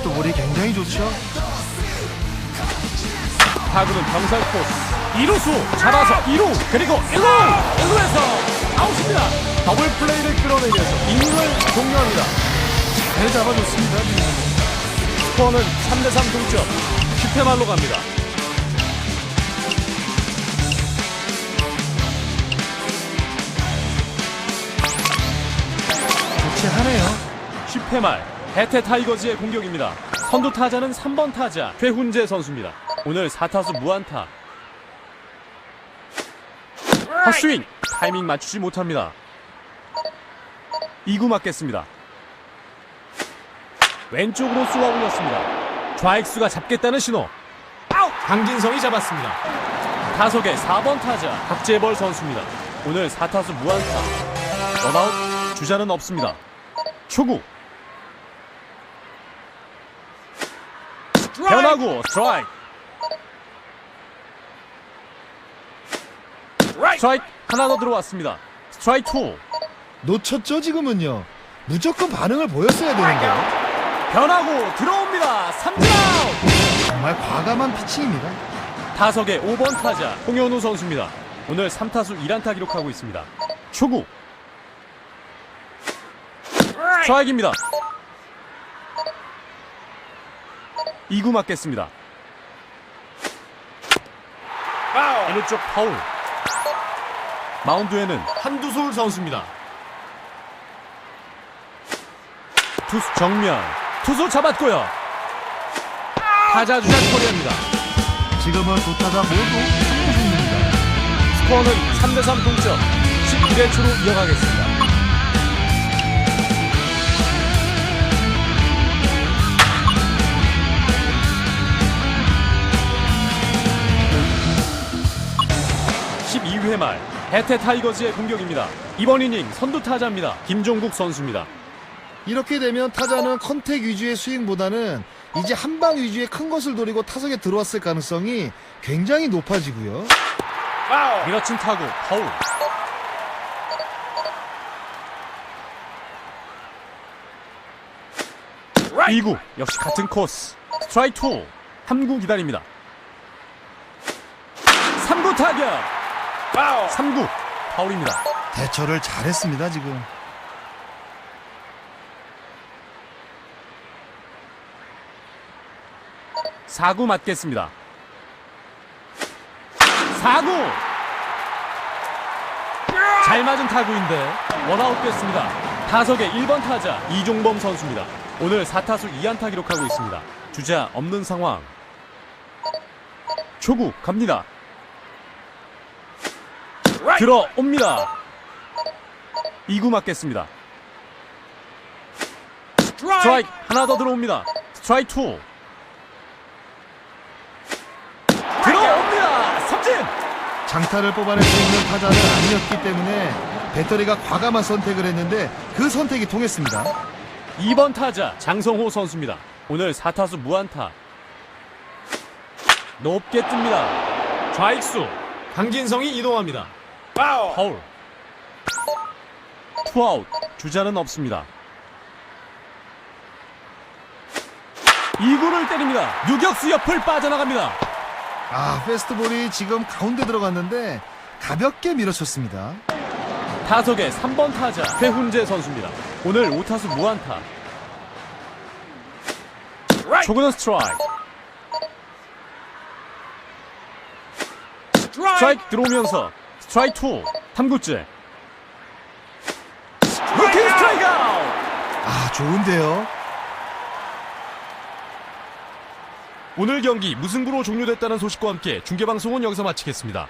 패스트볼이 굉장히 좋죠. 타구는 병살 코스. 2루수 잡아서 2루 그리고 1루! 1루에서 아웃입니다. 더블 플레이를 끌어내면서 이닝을 종료합니다. 잘 잡아줬습니다. 스코어는 3대3 동점. 10회 말로 갑니다. 교체하네요. 10회 말 해태 타이거즈의 공격입니다. 선두 타자는 3번 타자 최훈재 선수입니다. 오늘 4타수 무안타. 헛스윙! 타이밍 맞추지 못합니다. 2구 맞겠습니다. 왼쪽으로 쏘아 올렸습니다. 좌익수가 잡겠다는 신호. 강진성이 잡았습니다. 타석의 4번 타자 박재벌 선수입니다. 오늘 4타수 무안타. 원아웃 주자는 없습니다. 초구 변화구 스트라이크 스트라이크 하나 더 들어왔습니다. 스트라이크 2 놓쳤죠 지금은요. 무조건 반응을 보였어야 되는데요. 변화구 들어옵니다. 3진 아웃. 정말 과감한 피칭입니다. 타석의 5번 타자 홍현우 선수입니다. 오늘 3타수 1안타 기록하고 있습니다. 초구. 스트라이크입니다 2구 맞겠습니다. 1루 쪽 파울. 마운드에는 한두솔 선수입니다. 투수 정면 투수 잡았고요. 타자 주자 처리합니다. 지금은 두 타자 모두 3구 중입니다. 스코어는 3대3 동점. 12대 초로 이어가겠습니다 (12회) 말 해태 타이거즈의 공격입니다. 이번 이닝 선두 타자입니다. 김종국 선수입니다. 이렇게 되면 타자는 컨택 위주의 스윙보다는 이제 한 방 위주의 큰 것을 노리고 타석에 들어왔을 가능성이 굉장히 높아지고요. 밀어친 타구 파울. 이구 역시 같은 코스. 스트라이크 2 3구 기다립니다. 3구 타격 3구 파울입니다 대처를 잘했습니다 지금. 사구 맞겠습니다. 사구 잘 맞은 타구인데 원아웃 됐습니다. 타석의 1번 타자 이종범 선수입니다. 오늘 4타수 2안타 기록하고 있습니다. 주자 없는 상황. 초구 갑니다. 들어옵니다. 2구 맞겠습니다. 스트라이크 하나 더 들어옵니다. 스트라이크 2. 들어옵니다. 삼진. 장타를 뽑아낼 수 있는 타자는 아니었기 때문에 배터리가 과감한 선택을 했는데 그 선택이 통했습니다. 2번 타자 장성호 선수입니다. 오늘 4타수 무안타. 높게 뜹니다. 좌익수 강진성이 이동합니다. 파울. 투아웃. 주자는 없습니다. 2구를 때립니다. 유격수 옆을 빠져나갑니다. 아 페스트볼이 지금 가운데 들어갔는데 가볍게 밀어쳤습니다. 타석의 3번 타자 최훈재 선수입니다. 오늘 5타수 무안타. 초구는 스트라이크. 스트라이크 들어오면서 스트라이크 2. 3구째. 루킹 스트라이크! 아 좋은데요. 오늘 경기 무승부로 종료됐다는 소식과 함께 중계방송은 여기서 마치겠습니다.